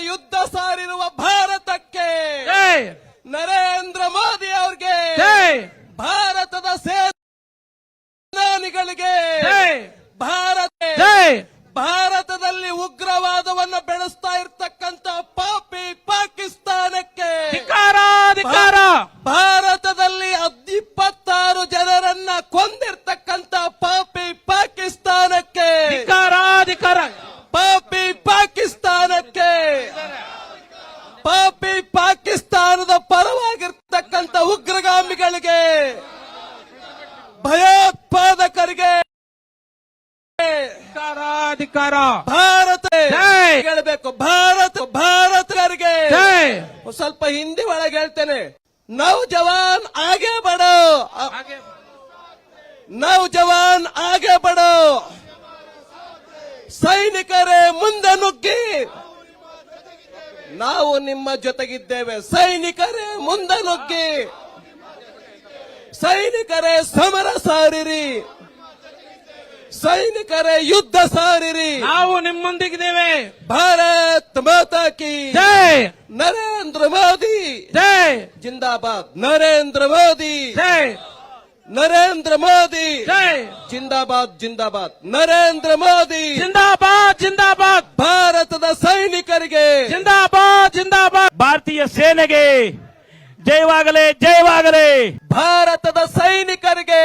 ಯುದ್ಧ ಸಾರಿರುವ ಭಾರತಕ್ಕೆ ನರೇಂದ್ರ ಮೋದಿ ಅವ್ರಿಗೆ ಭಾರತದ ಸೇನಾನಿಗಳಿಗೆ ಭಾರತ ಭಾರತದಲ್ಲಿ ಉಗ್ರವಾದವನ್ನು ಬೆಳೆಸ್ತಾ ಇರ್ತಕ್ಕಂತ ಪಾಪಿ ಪಾಕಿಸ್ತಾನದ ಪರವಾಗಿರ್ತಕ್ಕಂಥ ಉಗ್ರಗಾಮಿಗಳಿಗೆ ಭಯೋತ್ಪಾದಕರಿಗೆ ಅಧಿಕಾರ ಭಾರತ. ಹೇಳಬೇಕು. ಭಾರತ ಭಾರತರಿಗೆ. ಸ್ವಲ್ಪ ಹಿಂದಿ ಒಳಗೆ ಹೇಳ್ತೇನೆ. ನೌಜವಾನ್ ಆಗೆ ಬಡೋ ನೌ ಜವಾನ್ ಆಗೆ ಬಡೋ ಸೈನಿಕರೇ ಮುಂದೆ ನುಗ್ಗಿ. ನಾವು ನಿಮ್ಮ ಜೊತೆಗಿದ್ದೇವೆ. ಸೈನಿಕರೇ ಮುಂದೆ ನುಗ್ಗಿ ಸೈನಿಕರೇ ಸಮರ ಸಾರಿರಿ. ಸೈನಿಕರೇ ಯುದ್ಧ ಸಾರಿರಿ. ನಾವು ನಿಮ್ಮೊಂದಿಗಿದ್ದೇವೆ. ಭಾರತ್ ಮಾತಾ ಕಿ. ಜೈ. ನರೇಂದ್ರ ಮೋದಿ. ಜೈ. ಜಿಂದಾಬಾದ್. ನರೇಂದ್ರ ಮೋದಿ. ಜೈ. ನರೇಂದ್ರ ಮೋದಿ. ಜೈ. ಜಿಂದಾಬಾದ್ ಜಿಂದಾಬಾದ್. ನರೇಂದ್ರ ಮೋದಿ. ಜಿಂದಾಬಾದ್ ಜಿಂದಾಬಾದ್. ಭಾರತದ ಸೈನಿಕರಿಗೆ. ಜಿಂದಾಬಾದ್! ಭಾರತೀಯ ಸೇನೆಗೆ ಜೈವಾಗಲೇ ಜೈವಾಗಲೇ ಭಾರತದ ಸೈನಿಕರಿಗೆ